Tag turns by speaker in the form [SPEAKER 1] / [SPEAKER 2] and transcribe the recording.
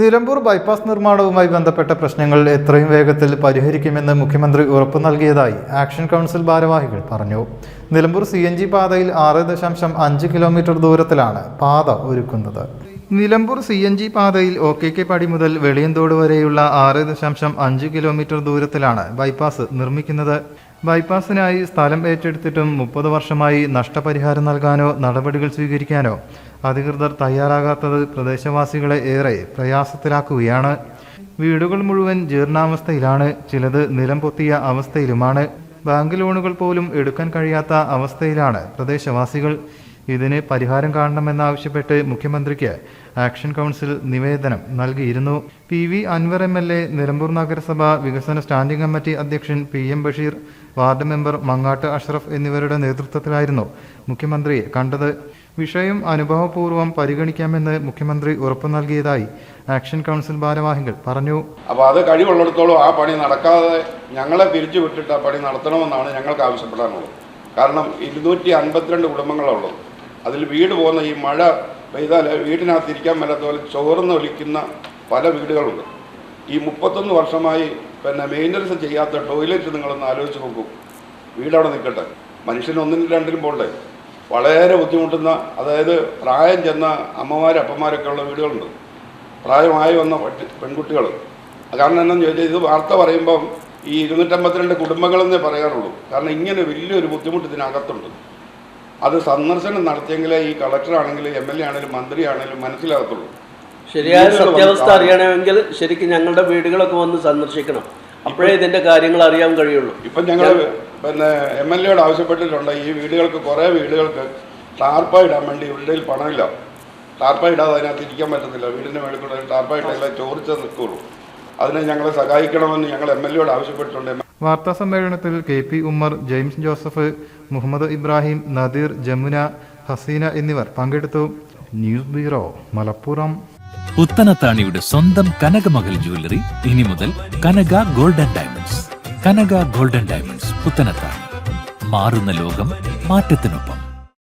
[SPEAKER 1] Nilambur bypass നിർമ്മാണവുമായി ബന്ധപ്പെട്ട പ്രശ്നങ്ങൾ എത്രയും വേഗത്തിൽ പരിഹരിക്കുമെന്ന് മുഖ്യമന്ത്രി ഉറപ്പു നൽകിയതായി ആക്ഷൻ കൗൺസിൽ ഭാരവാഹികൾ പറഞ്ഞു. നിലമ്പൂർ സി എൻ ജി പാതയിൽ ആറ് ദശാംശം അഞ്ച് കിലോമീറ്റർ ദൂരത്തിലാണ് പാത ഒരുക്കുന്നത്. നിലമ്പൂർ സി എൻ ജി പാതയിൽ ഒ കെ കെ പടി മുതൽ വെളിയന്തോട് വരെയുള്ള ആറ് ദശാംശം അഞ്ച് കിലോമീറ്റർ ദൂരത്തിലാണ് ബൈപ്പാസ് നിർമ്മിക്കുന്നത്. ബൈപ്പാസിനായി സ്ഥലം ഏറ്റെടുത്തിട്ടും മുപ്പത് വർഷമായി നഷ്ടപരിഹാരം നൽകാനോ നടപടികൾ സ്വീകരിക്കാനോ അധികൃതർ തയ്യാറാകാത്തത് പ്രദേശവാസികളെ ഏറെ പ്രയാസത്തിലാക്കുകയാണ്. വീടുകൾ മുഴുവൻ ജീർണാവസ്ഥയിലാണ്. ചിലത് നിലം പൊത്തിയ അവസ്ഥയിലുമാണ്. ബാങ്ക് ലോണുകൾ പോലും എടുക്കാൻ കഴിയാത്ത അവസ്ഥയിലാണ് പ്രദേശവാസികൾ. ഇതിന് പരിഹാരം കാണണമെന്നാവശ്യപ്പെട്ട് മുഖ്യമന്ത്രിക്ക് ആക്ഷൻ കൗൺസിൽ നിവേദനം നൽകിയിരുന്നു. P V Anvar M L A Nilambur നഗരസഭ വികസന സ്റ്റാൻഡിംഗ് കമ്മിറ്റി അധ്യക്ഷൻ P M Basheer ward member Mangattu Ashraf എന്നിവരുടെ നേതൃത്വത്തിലായിരുന്നു മുഖ്യമന്ത്രിയെ കണ്ടത്. വിഷയം അനുഭവപൂർവം പരിഗണിക്കാമെന്ന് മുഖ്യമന്ത്രി ഉറപ്പു നൽകിയതായി ആക്ഷൻ കൗൺസിൽ ഭാരവാഹികൾ പറഞ്ഞു.
[SPEAKER 2] അപ്പോൾ അത് കഴിവുള്ളിടത്തോളം ആ പണി നടക്കാതെ ഞങ്ങളെ പിരിച്ചു വിട്ടിട്ട് ആ പണി നടത്തണമെന്നാണ് ഞങ്ങൾക്ക് ആവശ്യപ്പെടാനുള്ളത്. കാരണം ഇരുന്നൂറ്റി അൻപത്തിരണ്ട് കുടുംബങ്ങളുള്ളത് അതിൽ വീട് പോകുന്ന ഈ മഴ പെയ്താൽ വീടിനകത്ത് ഇരിക്കാൻ മേലാത്ത പോലെ ചോർന്ന് ഒലിക്കുന്ന പല വീടുകളുണ്ട്. ഈ മുപ്പത്തൊന്ന് വർഷമായി പിന്നെ മെയിന്റനൻസ് ചെയ്യാത്ത ടോയ്ലറ്റ് നിങ്ങളൊന്ന് ആലോചിച്ച് നോക്കൂ. വീടവിടെ നിൽക്കട്ടെ. മനുഷ്യന് ഒന്നിനും രണ്ടിനും പോകണ്ടേ വളരെ ബുദ്ധിമുട്ടുന്ന അതായത് പ്രായം ചെന്ന അമ്മമാരും അപ്പന്മാരൊക്കെ ഉള്ള വീടുകളുണ്ട്. പ്രായമായി വന്ന പെൺകുട്ടികൾ. കാരണം എന്താണെന്ന് ചോദിച്ചാൽ ഇത് വാർത്ത പറയുമ്പം ഈ ഇരുന്നൂറ്റമ്പത്തിരണ്ട് കുടുംബങ്ങളെന്നേ പറയാറുള്ളൂ. കാരണം ഇങ്ങനെ വലിയൊരു ബുദ്ധിമുട്ട് ഇതിനകത്തുണ്ട്. അത് സന്ദർശനം നടത്തിയെങ്കിലേ ഈ കളക്ടറാണെങ്കിലും എം എൽ എ ആണെങ്കിലും മന്ത്രിയാണെങ്കിലും മനസ്സിലാകത്തുള്ളൂ.
[SPEAKER 3] ശരിയായ സത്യാവസ്ഥ അറിയണമെങ്കിൽ ശരിക്കും ഞങ്ങളുടെ വീടുകളൊക്കെ വന്ന് സന്ദർശിക്കണം. അപ്പോഴേ ഇതിന്റെ കാര്യങ്ങൾ അറിയാൻ കഴിയുള്ളൂ.
[SPEAKER 2] ഇപ്പം ഞങ്ങൾ പിന്നെ എം എൽ എയോട് ആവശ്യപ്പെട്ടിട്ടുണ്ട്. ഈ വീടുകൾക്ക് കുറേ വീടുകൾക്ക് ടാർപ്പ ഇടാൻ വേണ്ടി ഇവരുടെ പണമില്ല. ടാർപ്പ ഇടാതെ അതിനകത്ത് ഇരിക്കാൻ പറ്റത്തില്ല. വീടിന്റെ മേളിൽ കൂടെ ടാർപ്പ ഇട്ടല്ല ചോറിച്ചേ നിൽക്കുള്ളൂ. അതിനെ ഞങ്ങളെ സഹായിക്കണമെന്ന് ഞങ്ങൾ എം എൽ എയോട് ആവശ്യപ്പെട്ടിട്ടുണ്ട്.
[SPEAKER 1] വാർത്താ സമ്മേളനത്തിൽ K P Ummer James Joseph Muhammad Ibrahim Nadeer Jamuna Haseena എന്നിവർ പങ്കെടുത്തു. News bureau Malappuram.
[SPEAKER 4] പുത്തനത്താണിയുടെ സ്വന്തം കനകമകൽ ജ്വല്ലറി ഇനി മുതൽ Kanaka golden diamonds. Kanaka golden diamonds Puthanathani മാറുന്ന ലോകം മാറ്റത്തിനൊപ്പം.